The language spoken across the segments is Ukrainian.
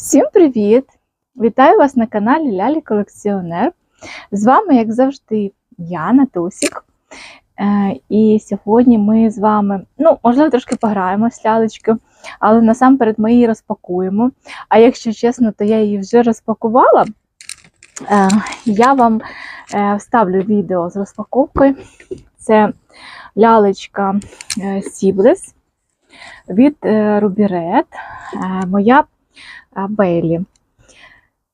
Всім привіт! Вітаю вас на каналі Лялі Колекціонер. З вами, як завжди, я, Натусік. Е, І сьогодні ми з вами, ну, можливо, трошки пограємо з лялечкою, але насамперед ми її розпакуємо. А якщо чесно, то я її вже розпакувала. Е, Я вам е, вставлю відео з розпаковкою. Це лялечка Сіблес від Рубірет. Моя Бейлі.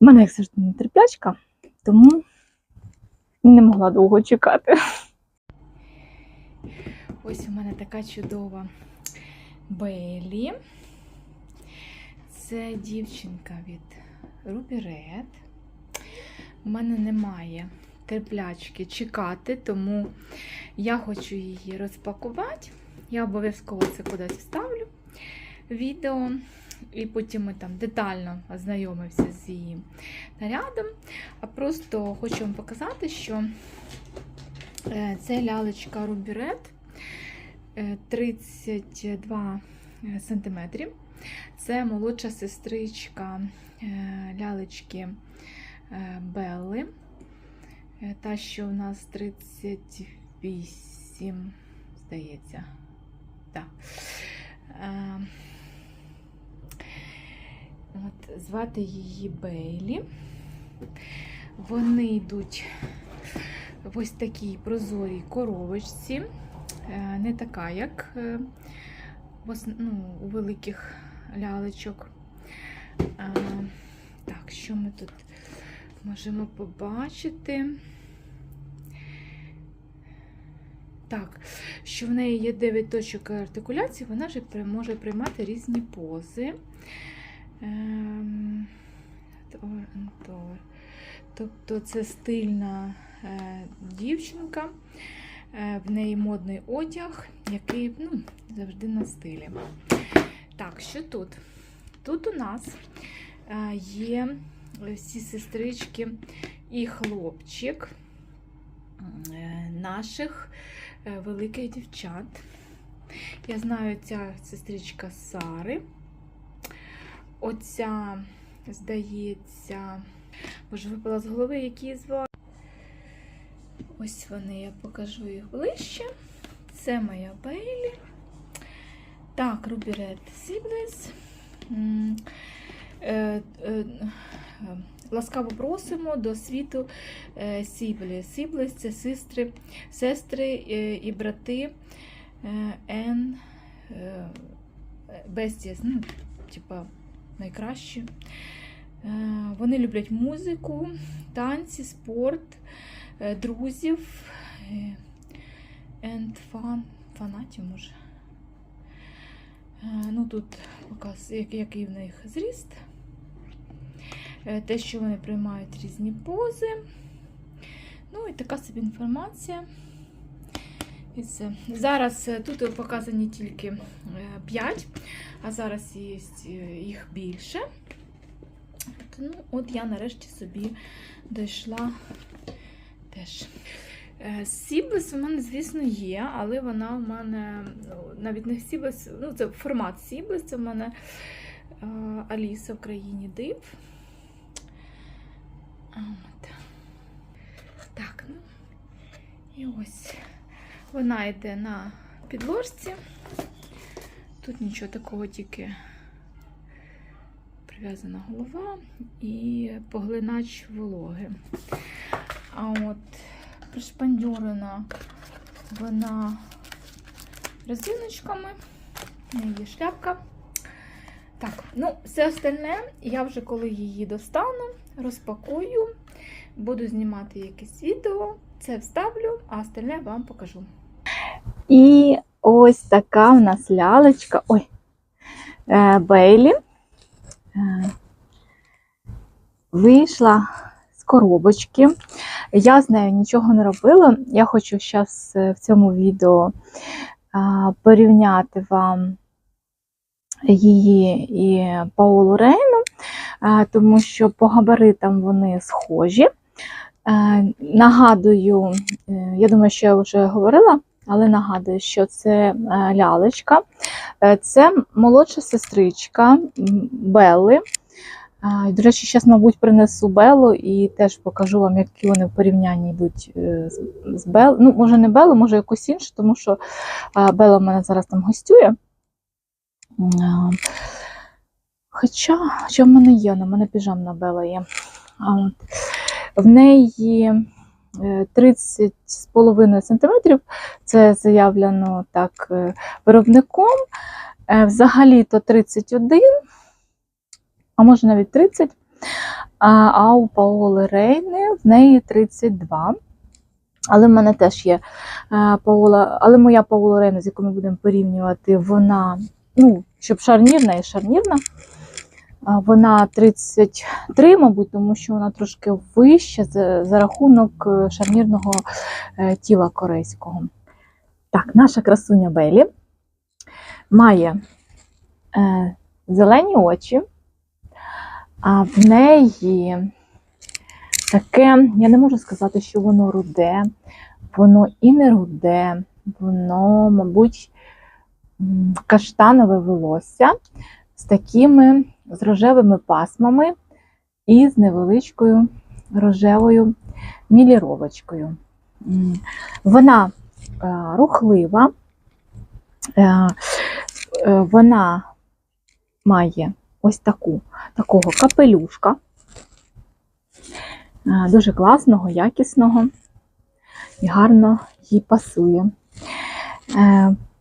У мене, як завжди, нетерплячка, тому не могла довго чекати. Ось у мене така чудова Бейлі. Це дівчинка від Ruby Red. У мене немає терплячки чекати, тому я хочу її розпакувати. Я обов'язково це кудись вставлю відео. І потім ми там детально ознайомимося з її нарядом. А просто хочу вам показати, що е, це лялечка Red 32 см. Це молодша сестричка е, лялечки е, Белли. Та, що у нас 38, здається. Так. От, Звати її Бейлі. Вони йдуть в ось такій прозорій коробочці. Е, Не така, як е, ну, у великих лялечок. Так, що ми тут можемо побачити? Так, що в неї є 9 точок артикуляції, вона вже може приймати різні пози. Ем, тобто це стильна е, дівчинка, е, в неї модний одяг, який ну, завжди на стилі. Так, що тут? Тут у нас е, є всі сестрички і хлопчик наших великих дівчат. Я знаю, ця сестричка Сари. Оця, здається, може, випала з голови, які звали. Ось вони, я покажу їх ближче. Це моя Бейлі. Так, Ruby Red. Е, ласкаво просимо до світу Сіблі. Сіблес це сестри, сестри і брати Ен Бестіс. Ну, типа, найкращі. Е, вони люблять музику, танці, спорт, е, друзів е, and fun, фанатів може. Ну, Тут показ, який в них зріст. Те, що вони приймають різні пози. Ну і така собі інформація. Все. Зараз тут показані тільки 5, а зараз є їх більше. Ну, от я нарешті собі дійшла теж. Сіблес у мене, звісно, є, але вона в мене навіть не Сіблес, ну, це формат Сіблес, це в мене Аліса в країні див. Так, ну, і ось. Вона йде на підложці. Тут нічого такого, тільки прив'язана голова і поглинач вологи. А от пришпандюрена вона резиночками, в неї є шляпка. Так, ну, все остальне, я вже коли її достану, розпакую, буду знімати якесь відео, це вставлю, а остальне вам покажу. І ось така в нас лялечка. Ой, е, Бейлі. Е, вийшла з коробочки. Я з нею нічого не робила. Я хочу зараз в цьому відео порівняти вам її і Паолу Рейну, тому що по габаритам вони схожі. Е, нагадую, я думаю, що я вже говорила але нагадую, що це е, лялечка, е, це молодша сестричка Белли. До речі, зараз, мабуть, принесу Белу і теж покажу вам, які вони в порівнянні йдуть е, з, з Бел. Ну, може, не Белу, може якусь іншу, тому що а, Бела в мене зараз там гостює. Хоча, хоча в мене є, на мене піжамна Бела є. В неї е, 30,5 см, це заявлено так е, виробником. Е, Взагалі-то 31 а може навіть 30. А, у Паоли Рейни в неї 32. Але в мене теж є е, Паола, але моя Паола Рейна, з яку ми будемо порівнювати, вона, ну, щоб шарнірна і шарнірна. Вона 33, мабуть, тому що вона трошки вища за, за рахунок е, шарнірного е, тіла корейського. Так, наша красуня Белі має е, зелені очі, а в неї таке, я не можу сказати, що воно руде, воно і не руде, воно, мабуть, каштанове волосся з такими з рожевими пасмами і з невеличкою рожевою міліровочкою. Вона е, рухлива, е, е, вона має ось таку, такого капелюшка, дуже класного, якісного і гарно їй пасує.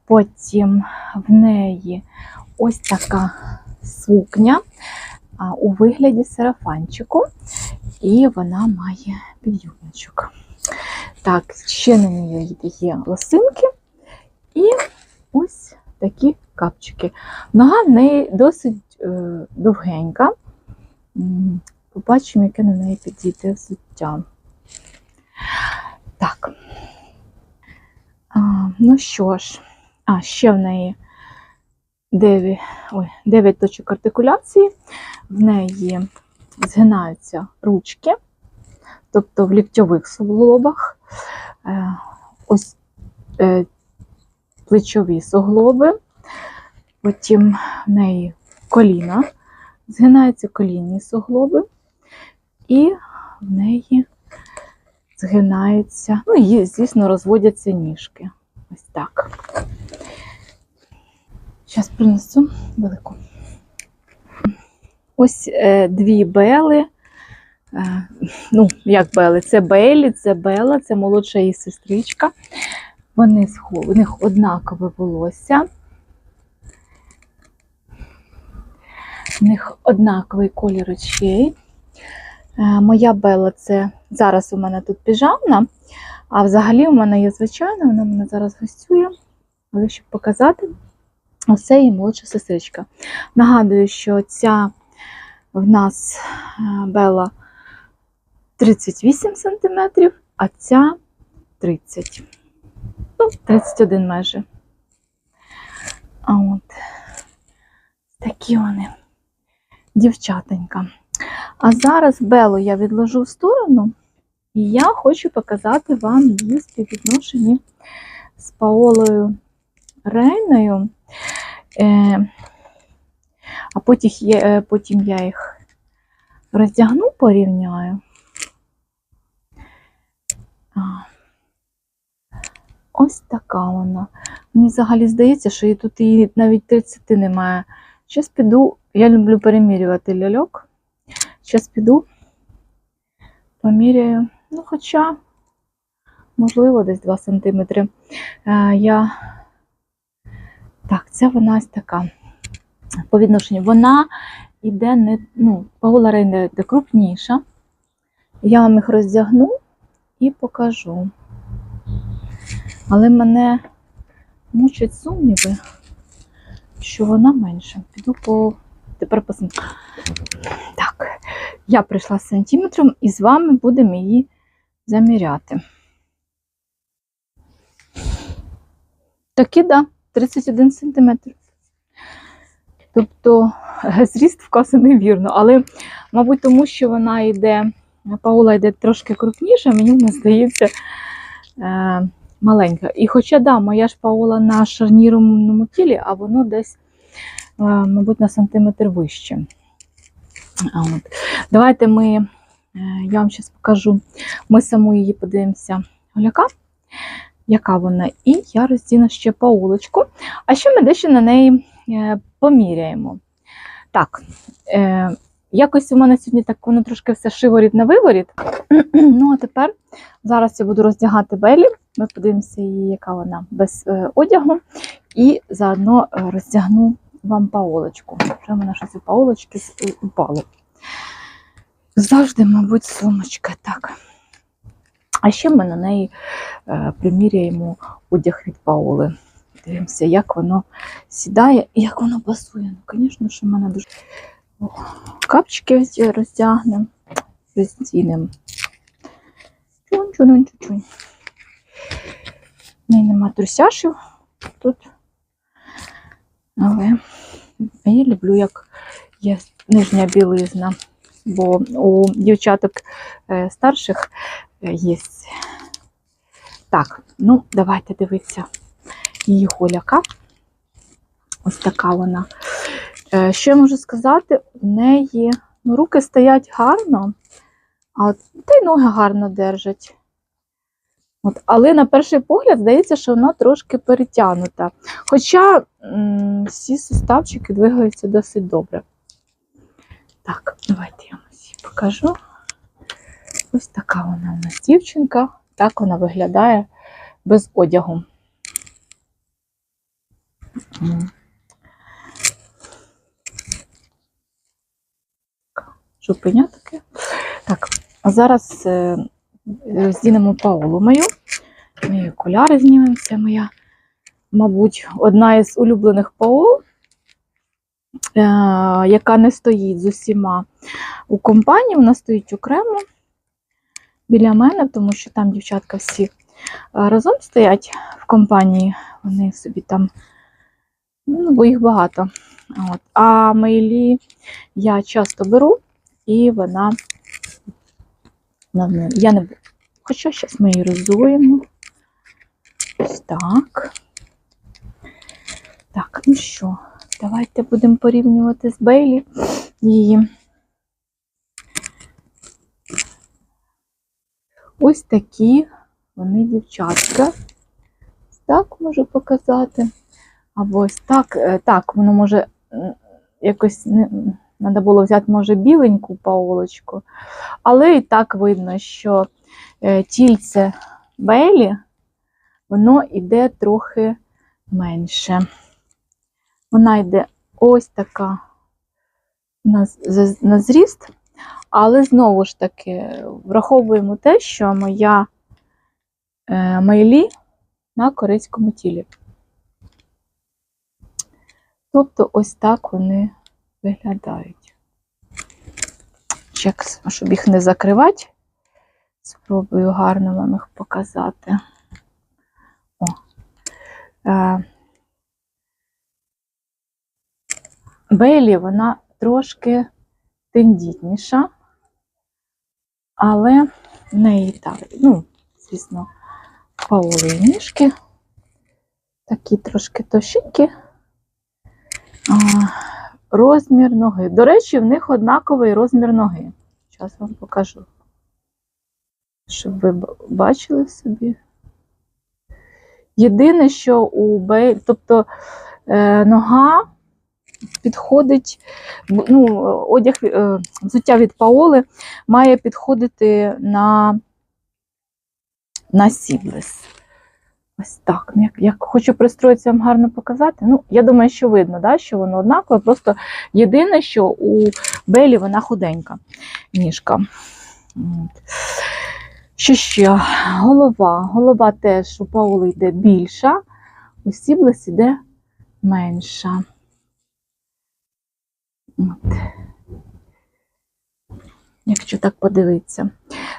Потім в неї ось така сукня у вигляді сарафанчику, і вона має підйомничок. Так, ще на ній є лосинки і ось такі капчики. Нога в неї досить е, довгенька. Побачимо, яке на неї підійде взуття. Так. А, ну що ж, а, ще в неї 9, ой, 9 точок артикуляції. В неї згинаються ручки, тобто в ліктьових суглобах. Е, ось е, плечові суглоби, потім в неї коліна, згинаються колінні суглоби, і в неї згинаються, ну і, звісно, розводяться ніжки. Ось так. Зараз принесу велику. Ось е, дві бели. Е, ну, як бели? Це Белі, це Бела, це молодша її сестричка. Вони у них однакове волосся. У них однаковий колір очей. Е, Моя Бела це зараз у мене тут піжамна, а взагалі у мене є звичайна, вона мене зараз гостює. Але щоб показати, оце її молодша сестричка. Нагадую, що ця в нас е, Бела 38 см, а ця 30 ну, 31 майже. А от такі вони, дівчатенька. А зараз Белу я відложу в сторону, і я хочу показати вам її співвідношенні з Паолою Рейною. Е, а потім, є, е, потім я їх роздягну, порівняю. Ось така вона. Мені взагалі здається, що і тут її навіть 30 немає. Зараз піду, я люблю перемірювати ляльок. Зараз піду, поміряю. Ну, хоча, можливо, десь 2 см. Е, я... Так, це вона ось така. По відношенню. Вона йде не, ну, Паула Рейна йде крупніша. Я вам їх роздягну і покажу. Але мене мучать сумніви, що вона менша. Піду по тепер по см- Так, я прийшла з сантиметром і з вами будемо її заміряти. Таки, да, 31 сантиметр. Тобто е, зріст вказаний вірно, але, мабуть, тому що вона йде, Паула йде трошки крупніша, мені вона здається е, маленька. І хоча, да, моя ж Паула на шарнірному тілі, а воно десь, е, мабуть, на сантиметр вище. От. Давайте ми, я вам зараз покажу, ми саму її подивимося голяка, яка вона, і я роздіну ще паулочку. А ще ми дещо на неї е, поміряємо. Так, е, якось у мене сьогодні так воно трошки все шиворіт на виворіт. ну, а тепер зараз я буду роздягати Белі. Ми подивимося її, яка вона без е, одягу. І заодно е, роздягну вам паолочку. Вже в мене щось у паолочки упало. Завжди, мабуть, сумочка. Так. А ще ми на неї е, приміряємо одяг від Паоли. Дивимося, як воно сідає і як воно пасує. Ну, звісно, що в мене дуже капчики ось роздягнемо, роздінемо. Чунь, чунь, чунь. В неї нема трусяшів тут. Але я люблю, як є нижня білизна, бо у дівчаток е, старших є. Так, ну, давайте дивитися її голяка. Ось така вона. Е, Що я можу сказати? У неї ну, руки стоять гарно, а та й ноги гарно держать. От, але на перший погляд здається, що вона трошки перетягнута. Хоча всі суставчики двигаються досить добре. Так, давайте я вам всі покажу. Ось така вона у нас дівчинка. Так вона виглядає без одягу. М. Шупеня таке. Так, а зараз е, е, здінемо Паолу мою. Мої окуляри знімемо. Це моя, мабуть, одна із улюблених Паол, е, яка не стоїть з усіма у компанії, вона стоїть окремо біля мене, тому що там дівчатка всі е, разом стоять в компанії, вони собі там, ну, бо їх багато. От. А Мейлі я часто беру, і вона на мене. Я не буду. Хоча зараз ми її розуємо. Ось так. Так, ну що, давайте будемо порівнювати з Бейлі її. Ось такі вони дівчатка. Так можу показати. Або ось так. Е, Так, воно може якось не. Треба було взяти, може, біленьку паолочку, але і так видно, що е, тільце Белі, воно йде трохи менше. Вона йде ось така на, на зріст, але знову ж таки враховуємо те, що моя е, мейлі на корейському тілі. Тобто ось так вони виглядають. Чек, щоб їх не закривати, спробую гарно вам їх показати. О. Е, Бейлі вона трошки тендітніша, але в неї так, ну, звісно, паулі ніжки, такі трошки тощенькі. Розмір ноги. До речі, в них однаковий розмір ноги. Зараз вам покажу. Щоб ви бачили собі. Єдине, що у Бей, тобто е, нога підходить, ну, одяг, е, взуття від Паоли має підходити на, на сіблес. Ось так. Ну, Як, як хочу пристроїтися вам гарно показати. Ну, я думаю, що видно, да, що воно однакове. Просто єдине, що у Белі вона худенька ніжка. Що ще? Голова. Голова теж у Паули йде більша, у Сіблес йде менша. Якщо так подивитися.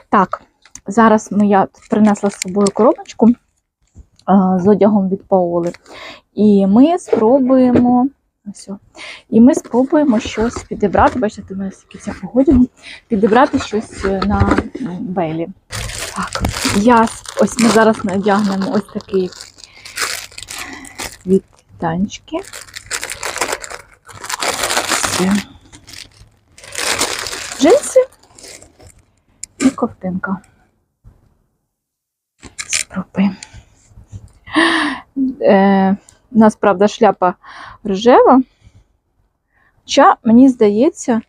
Так, зараз ми, я принесла з собою коробочку з одягом від Паоли. І ми спробуємо. Ось, і ми спробуємо щось підібрати. Бачите, у нас якийсь одягу, підібрати щось е, на Белі. Так, я ось ми зараз надягнемо ось такий від танчики. Все. джинси і ковтинка. Спробуємо. Е, у нас, правда, шляпа рожева. Хоча, мені здається,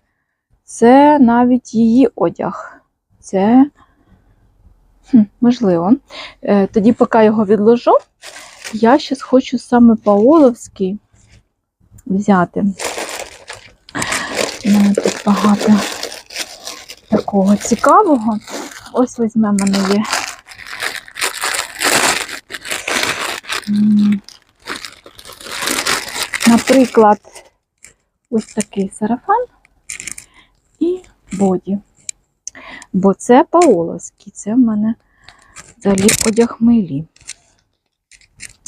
це навіть її одяг. Це хм, можливо. Е, тоді, поки його відложу, я зараз хочу саме Паоловський взяти. У мене тут багато такого цікавого. Ось візьмемо мене є. Наприклад, ось такий сарафан і боді. Бо це паоловський, це в мене взагалі одяг милі.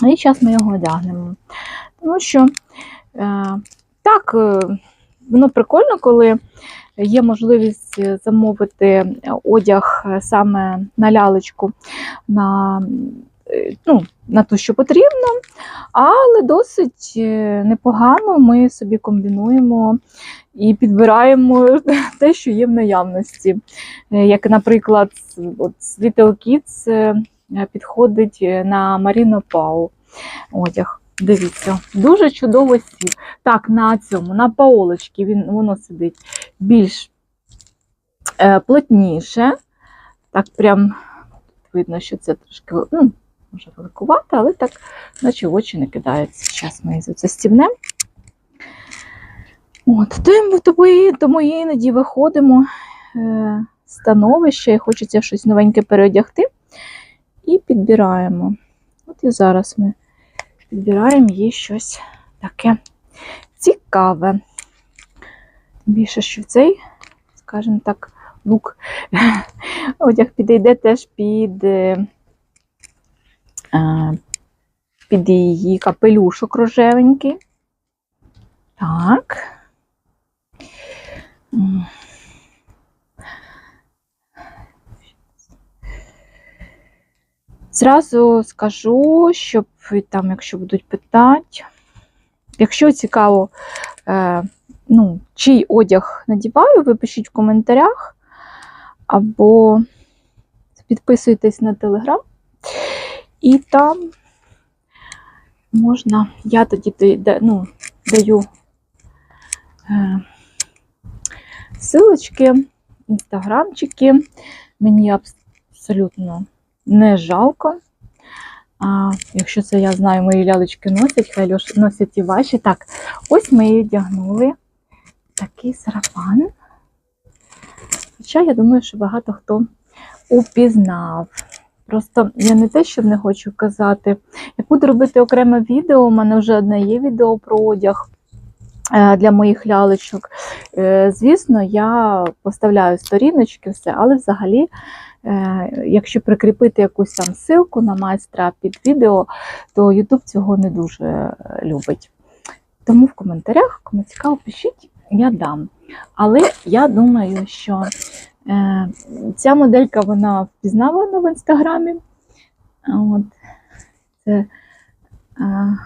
І зараз ми його одягнемо. Тому що е, так, е, воно прикольно, коли є можливість замовити одяг саме на лялечку, на, е, ну, на те, що потрібно, але досить е, непогано ми собі комбінуємо і підбираємо те, що є в наявності. Е, Як, наприклад, от Little Kids е, підходить на Маріно Пау одяг. Дивіться, дуже чудово сів. Так, на цьому, на паолочці він, воно сидить більш е, плотніше. Так, прям видно, що це трошки ну, може великувато, але так, наче очі не кидається. Зараз ми це стібнемо. От, тому, іноді виходимо е, з становища і хочеться щось новеньке переодягти. І підбираємо. От і зараз ми підбираємо їй щось таке цікаве. Тим Більше, що цей, скажімо так, лук одяг підійде теж під, е, під її капелюшок рожевенький. Так. Зразу скажу, щоб там, якщо будуть питати, якщо цікаво, е, ну, чий одяг надіваю, ви пишіть в коментарях, або підписуйтесь на телеграм, і там можна, я тоді ну, даю е, силочки, інстаграмчики. Мені абсолютно не жалко. А, якщо це я знаю, мої лялечки носять, хай льош- носять і ваші. Так, ось ми її одягнули. Такий сарафан. Хоча я думаю, що багато хто упізнав. Просто я не те, що не хочу казати. Я буду робити окреме відео. У мене вже одне є відео про одяг для моїх лялечок. Е, Звісно, я поставляю сторіночки, все, але взагалі, е, якщо прикріпити якусь там ссылку на майстра під відео, то YouTube цього не дуже е, любить. Тому в коментарях, кому цікаво, пишіть, я дам. Але я думаю, що е, ця моделька вона впізнавана в інстаграмі. От. Це е,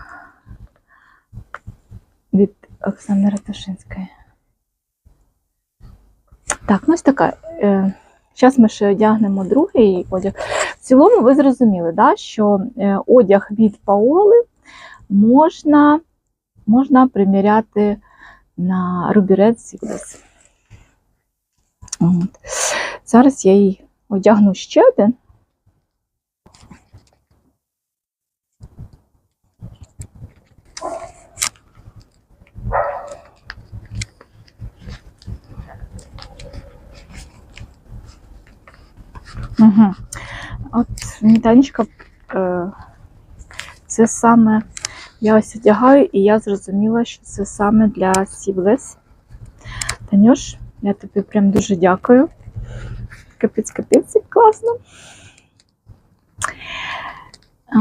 від Оксани Ратушинської. Так, ну ось така. Е, Зараз ми ще одягнемо другий одяг. В цілому ви зрозуміли, да, що е, одяг від Паоли можна, можна приміряти на Рубірет Сіглес. От. Зараз я їй одягну ще один. Угу. От Танечка, е, це саме я ось одягаю, і я зрозуміла, що це саме для Сіблес. Танюш, я тобі прям дуже дякую. Капець, капець, класно.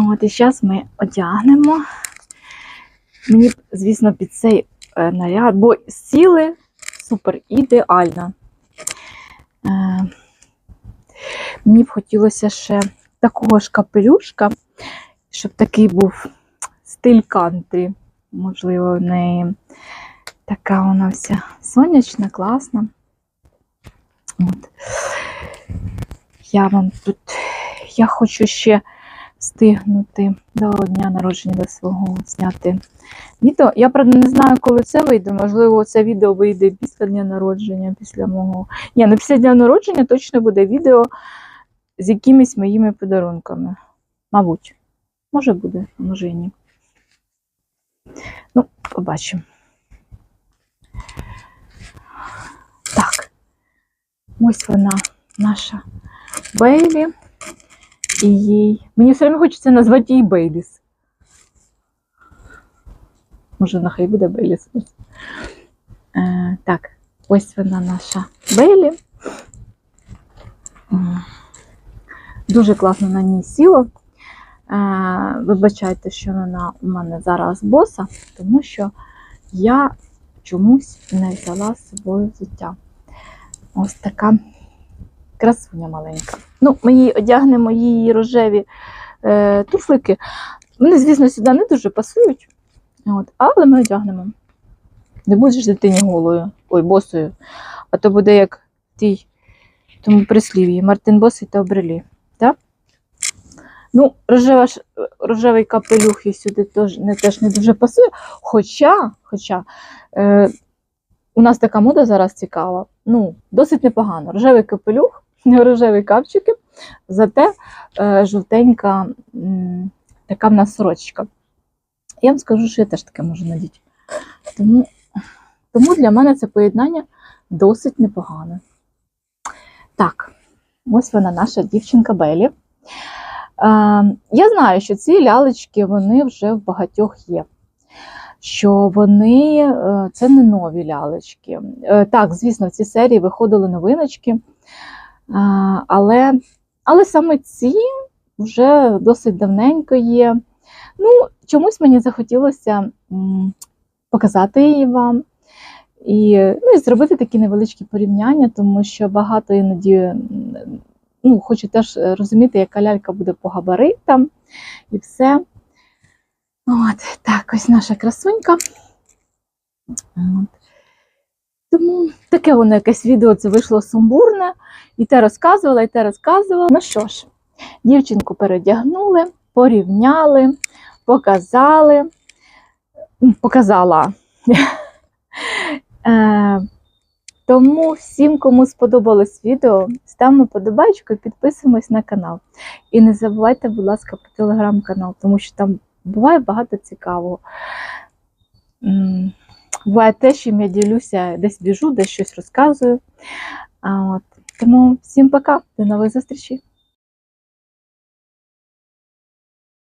От і зараз ми одягнемо. Мені, звісно, під цей е, наряд, бо сіли супер ідеально. Е, Мені б хотілося ще такого ж капелюшка, щоб такий був стиль кантрі. Можливо, в неї така вона вся сонячна, класна. От. Я вам тут, я хочу ще встигнути до дня народження до свого зняти відео. Я правда не знаю, коли це вийде. Можливо, це відео вийде після дня народження, після мого. Ні, ну після дня народження точно буде відео з якимись моїми подарунками. Мабуть, може буде, а може і ні. Ну, побачимо. Так, ось вона, наша Бейлі. І їй. Мені все одно хочеться назвати її Бейліс. Може, нехай буде Бейліс. Е, так, ось вона наша Бейлі. Дуже класно на ній сіло. Е, вибачайте, що вона у мене зараз боса, тому що я чомусь не взяла з собою взуття. Ось така красуня маленька. Ну, ми їй одягнемо її рожеві е, туфлики. Вони, звісно, сюди не дуже пасують. От, але ми одягнемо. Не будеш дитині голою, ой, босою. А то буде як тій тому прислів'ї Мартин Босий та обрелі. Ну, рожева, рожевий капелюх і сюди теж не, теж не дуже пасує. Хоча, хоча е, у нас така мода зараз цікава. Ну, досить непогано. Рожевий капелюх, рожеві капчики, зате е, жовтенька м, така в нас сорочка. Я вам скажу, що я теж таке можу надіти. Тому, тому для мене це поєднання досить непогане. Так, ось вона, наша дівчинка Белі. Е, я знаю, що ці лялечки вони вже в багатьох є. Що вони е, це не нові лялечки. Е, Так, звісно, в цій серії виходили новиночки, але, але саме ці вже досить давненько є. Ну, чомусь мені захотілося показати її вам і, ну, і зробити такі невеличкі порівняння, тому що багато іноді ну, хочу теж е, розуміти, яка лялька буде по габаритам і все. От, так, ось наша красунька. От. Тому таке воно якесь відео це вийшло сумбурне. І те розказувала, і те розказувала. Ну що ж, дівчинку передягнули, порівняли, показали. Показала. Тому всім, кому сподобалось відео, ставимо подобайку і підписуємось на канал. І не забувайте, будь ласка, про телеграм-канал, тому що там буває багато цікавого. Буває те, чим я ділюся, десь біжу, десь щось розказую. От. Тому всім пока, до нових зустрічей!